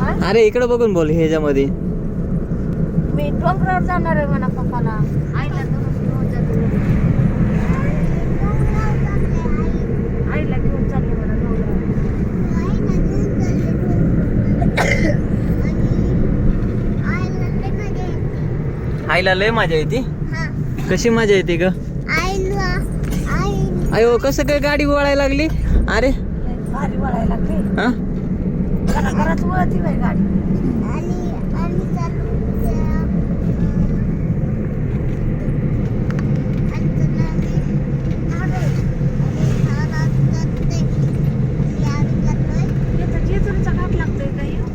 अरे इकडे बघून बोल ह्याच्यामध्ये. मी डोंगरावर जाणार आहे म्हणा पप्पाला. आईला घेऊन घेऊन जाते आईला घेऊन चालले म्हणा डोंगरावर आईला लय मजा येते. कशी मजा येते ग? अयो कसं काय गाडी वळायला लागली? अरे. भारी वळायला लागली. हा? घरात वळती बाई गाडी.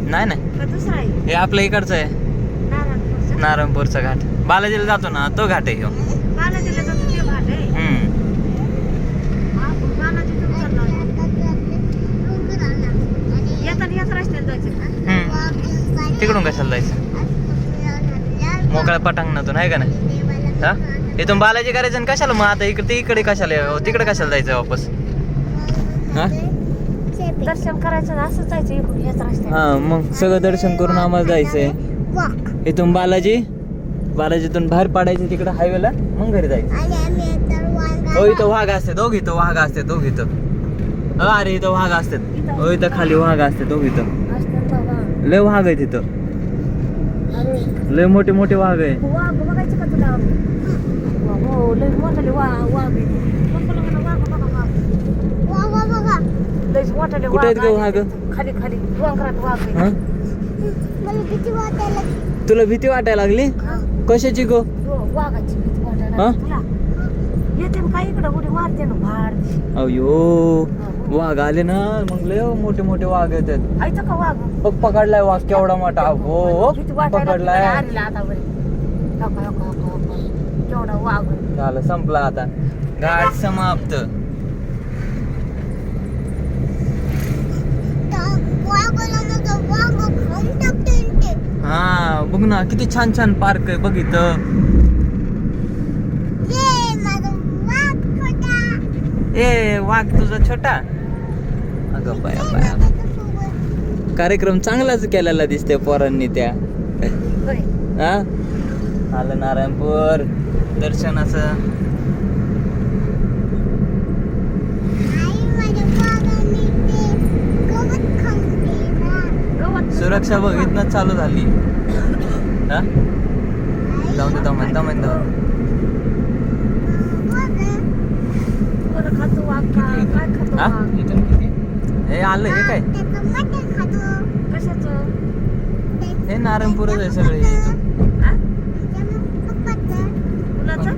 नाही नाही. दुसरा हे आपल्या इकडचं आहे. नारायणपूरचा? नारायणपूरचा घाट. बालाजीला जातो ना तो घाट आहे ह्यो बालाजीला जातो ते घाट आहे हम्म आपण बालाजीतून चाललो आहे. येताना याच रस्त्याने जायचं हम्म तिकडून कशाला जायचं? मोकळ्या पटांगणातून आहे का नाही? हा? इथून बालाजी करायचं कशाला? मग आता इकडे इकडे कशाला यावं? तिकडे कशाला जायचं वापस? हा? दर्शन करायचं आणि असं जायचं इकडून याच रस्त्याने हा मग सगळं दर्शन करून आम्हाला जायचंय. इथून बालाजी? बालाजीतून बाहेर पाडायचं तिकडे हायवेला मग घरी जायचं. हो इथं वाघ असते दोघ इथं वाघ असते दोघ इथं. अ, अरे इथं वाघ असतात. हो इथं खाली वाघ असते दोघ इथं. असतात बाबा. लय वाघ आहे तिथं लय मोठे मोठे वाघ आहे. वाघ बघायचं का तुला? हो लय मोठाले वा वाघ आहे. पप्पाला म्हणा, वाघ बघा वाघ. लयच मोठाले कुठे आहेत वाघ? खाली खाली. डोंगरात वाघ आहे. हा? तुला भीती वाटायला लागली? कशाची गो? हो, वाघाची भीती वाटायला हा? येते ना काय इकडं उडी मारते ना भाड अयो वाघ आले ना मग लय मोठे मोठे वाघ येतात. ऐकतं का वाघ? बघ पकडलाय वाघ केवढा मोठा. हो वाटायला लागली पकडलाय. आरीला आता बरे नको नको नको नको केवढा वाघ. आहे. झालं संपला आता. घाट समाप्त. हा बघ ना किती छान छान पार्क आहे बघ इथं. ए वाघ तुझा छोटा? कार्यक्रम चांगलाच केलेला दिसते पोरांनी त्या. हा? आलं नारायणपूर. दर्शनाचं सुरक्षा बघ इथनं चालू झाली. हा? जाऊ दे दमन दमन दमन बरं खातो वाघ का काय खातो हा? वाघ? हे आलं हे काय? कशाचं? हे नारायणपूरच आहे सगळे इथून हा? कुणाचं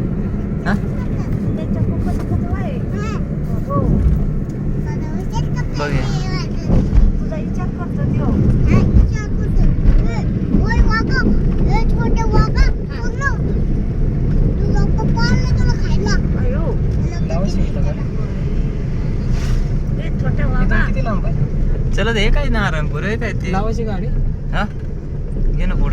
हा त्यांच्या पप्पाचं खातो आहे हो बघ हे. तुझा विचार करतो त्यो अयो ए छोट्या वाघा चला हे काय नारायणपूर हे काय ते? लावायची गाडी? हा? घे ना पुढं.